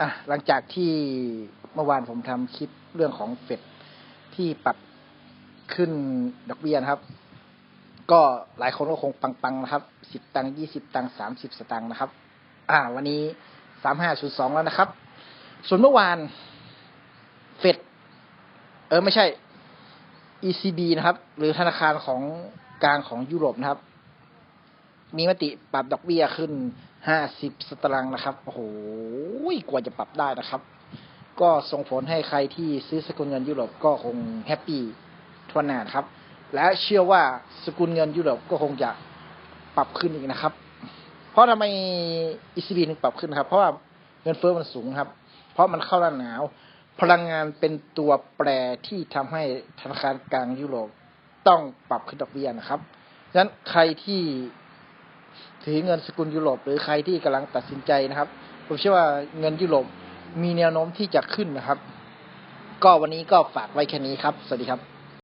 อะหลังจากที่เมื่อวานผมทำคลิปเรื่องของเฟดที่ปรับขึ้นดอกเบี้ยนะครับ ก็หลายคนก็คงปังๆนะครับสิบตังยี่สิบตังสามสิบสตังนะครับ อ่า วันนี้สามห้าศูนย์สองแล้วนะครับ ส่วนเมื่อวานเฟดเออไม่ใช่ ECB นะครับ หรือธนาคารของกลางของยุโรปนะครับ มีมติปรับดอกเบี้ยขึ้น 50สตางค์นะครับ โอ้โหกว่าจะปรับได้นะครับ ก็ส่งผลให้ใครที่ซื้อสกุลเงินยุโรปก็คงแฮปปี้ทั่วหนานครับ และเชื่อว่าสกุลเงินยุโรปก็คงจะปรับขึ้นอีกนะครับ เพราะทำไม ECB ถึงปรับขึ้นครับ เพราะว่าเงินเฟ้อมันสูงครับ เพราะมันเข้าหน้าหนาว พลังงานเป็นตัวแปรที่ทำให้ธนาคารกลางยุโรปต้องปรับขึ้นดอกเบี้ยนะครับฉะนั้นใครที่ ถือเงินสกุลยุโรป หรือใครที่กำลังตัดสินใจนะครับ ผมเชื่อว่าเงินยุโรปมีแนวโน้มที่จะขึ้นนะครับ ก็วันนี้ก็ฝากไว้แค่นี้ครับ สวัสดีครับ